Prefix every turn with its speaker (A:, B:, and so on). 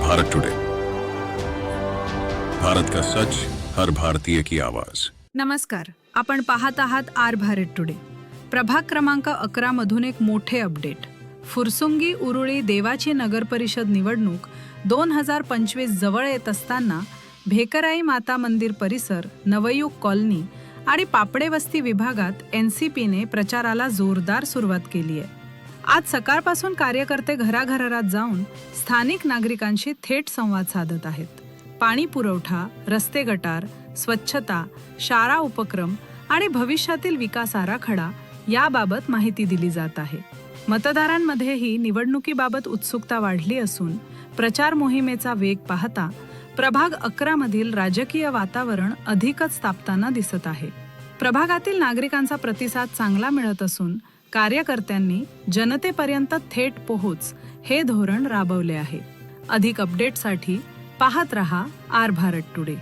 A: Today. Bharat का सच हर भारतीय की आवाज।
B: नमस्कार आपण पाहत आहात आर भारत टुडे. प्रभाग क्रमांक अकरा मधून एक मोठे अपडेट. फुरसुंगी उरुळी देवाची नगर परिषद निवडणूक दोन हजार पंचवीस जवळ येत असताना भेकराई माता मंदिर परिसर नवयुग कॉलनी आणि पापडे वस्ती विभागात एन सी पीने प्रचाराला जोरदार सुरुवात केली आहे. आज सकाळपासून कार्यकर्ते घराघरात जाऊन स्थानिक नागरिकांशी थेट संवाद साधत आहेत. पाणी पुरवठा रस्ते गटार स्वच्छता शाळा उपक्रम आणि भविष्यातील विकास आराखडा याबाबत माहिती दिली जात आहे. मतदारांमध्येही निवडणुकीबाबत उत्सुकता वाढली असून प्रचार मोहिमेचा वेग पाहता प्रभाग अकरामधील राजकीय वातावरण अधिकच तापताना दिसत आहे. प्रभागातील नागरिकांचा प्रतिसाद चांगला मिळत असून कार्यकर्त्यांनी जनतेपर्यंत थेट पोहोच हे धोरण राबवले आहे. अधिक अपडेटसाठी पाहत रहा आर भारत टुडे